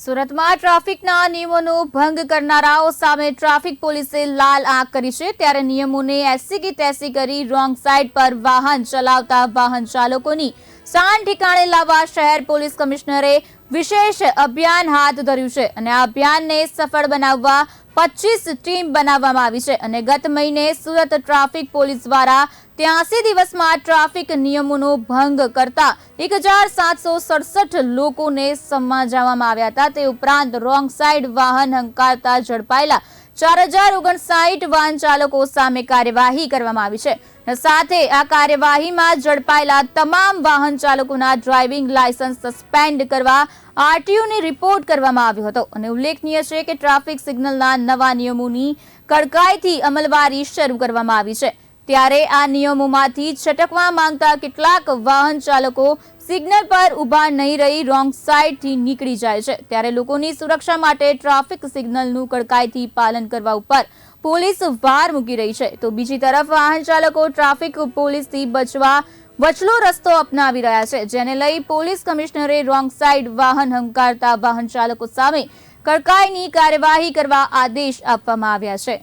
સુરતમાં ટ્રાફિકના નિયમોનો ભંગ કરનારાઓ સામે ટ્રાફિક પોલીસે લાલ આંખ કરી છે. ત્યારે નિયમોને એસી કે તેસી કરી રોંગ સાઈડ પર વાહન ચલાવતા વાહન ચાલકોની સાન ઠેકાણે લાવવા શહેર પોલીસ કમિશનરે વિશેષ અભિયાન હાથ ધર્યું છે અને આ અભિયાનને સફળ બનાવવા પચીસ ટીમ બનાવવામાં આવી છે અને ગત મહિને સુરત ટ્રાફિક પોલીસ દ્વારા ત્યાસી દિવસમાં ટ્રાફિક નિયમોનો ભંગ કરતા એક હજાર સાતસો સડસઠ લોકોને સમજાવવામાં આવ્યા હતા. તે ઉપરાંત રોંગ સાઈડ વાહન હંકારતા ઝડપાયેલા ચાર હજાર ઓગણસાઠ વાહન ચાલકો સામે કાર્યવાહી કરવામાં આવી છે સાથે આ કાર્યવાહીમાં ઝડપાયેલા તમામ વાહન ચાલકોના ડ્રાઇવિંગ લાયસન્સ સસ્પેન્ડ કરવા આરટીઓને રિપોર્ટ કરવામાં આવ્યો હતો. અને ઉલ્લેખનીય છે કે ટ્રાફિક સિગ્નલના નવા નિયમોની કડકાઈથી અમલવારી શરૂ કરવામાં આવી છે. ત્યારે આ નિયમોમાંથી છટકવા માંગતા કેટલાક વાહન ચાલકો સિગ્નલ પર ઊભા નહીં રહી રોંગ સાઈડથી નીકળી જાય છે. ત્યારે લોકોની સુરક્ષા માટે ટ્રાફિક સિગ્નલનું કડકાઈથી પાલન કરવા ઉપર પોલીસ ભાર મૂકી રહી છે. તો બીજી તરફ વાહન ચાલકો ટ્રાફિક પોલીસથી બચવા વચલો રસ્તો અપનાવી રહ્યા છે, જેને લઈ પોલીસ કમિશનરે રોંગ સાઈડ વાહન હંકારતા વાહન ચાલકો સામે કડકાઈની કાર્યવાહી કરવા આદેશ આપવામાં આવ્યા છે.